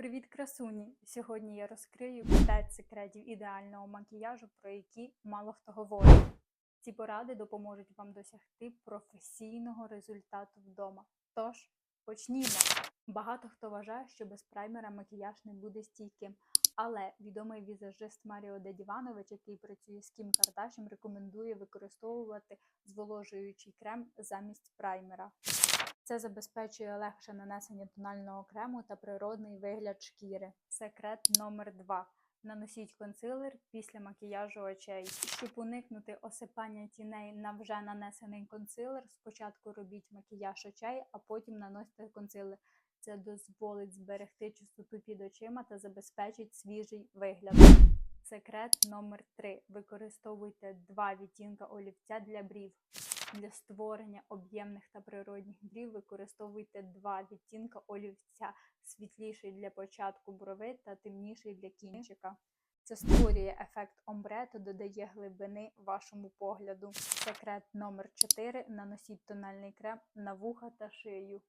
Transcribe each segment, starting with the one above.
Привіт, красуні! Сьогодні я розкрию 5 секретів ідеального макіяжу, про які мало хто говорить. Ці поради допоможуть вам досягти професійного результату вдома. Тож, почнімо! Багато хто вважає, що без праймера макіяж не буде стійким. Але відомий візажист Маріо Дедіванович, який працює з Кім Кардашем, рекомендує використовувати зволожуючий крем замість праймера. Це забезпечує легше нанесення тонального крему та природний вигляд шкіри. Секрет номер 2. Наносіть консилер після макіяжу очей. Щоб уникнути осипання тіней на вже нанесений консилер, спочатку робіть макіяж очей, а потім наносите консилер. Це дозволить зберегти чистоту під очима та забезпечить свіжий вигляд. Секрет номер 3. Використовуйте два відтінка олівця для брів. Для створення об'ємних та природних брів використовуйте два відтінка олівця, світліший для початку брови та темніший для кінчика. Це створює ефект омбре та додає глибини вашому погляду. Секрет номер 4. Наносіть тональний крем на вуха та шию.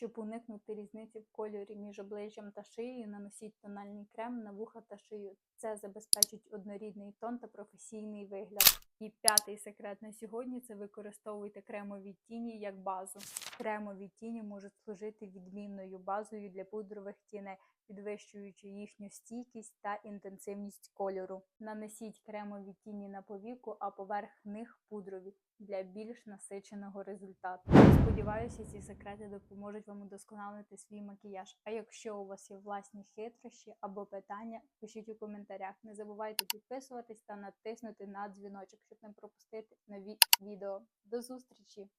Щоб уникнути різниці в кольорі між обличчям та шиєю, наносіть тональний крем на вуха та шию. Це забезпечить однорідний тон та професійний вигляд. І п'ятий секрет на сьогодні це використовуйте кремові тіні як базу. Кремові тіні можуть служити відмінною базою для пудрових тіней, підвищуючи їхню стійкість та інтенсивність кольору. Нанесіть кремові тіні на повіку, а поверх них пудрові для більш насиченого результату. Сподіваюся, ці секрети допоможуть вам удосконалити свій макіяж. А якщо у вас є власні хитрощі або питання, пишіть у коментарях. Не забувайте підписуватись та натиснути на дзвіночок, щоб не пропустити нові відео. До зустрічі!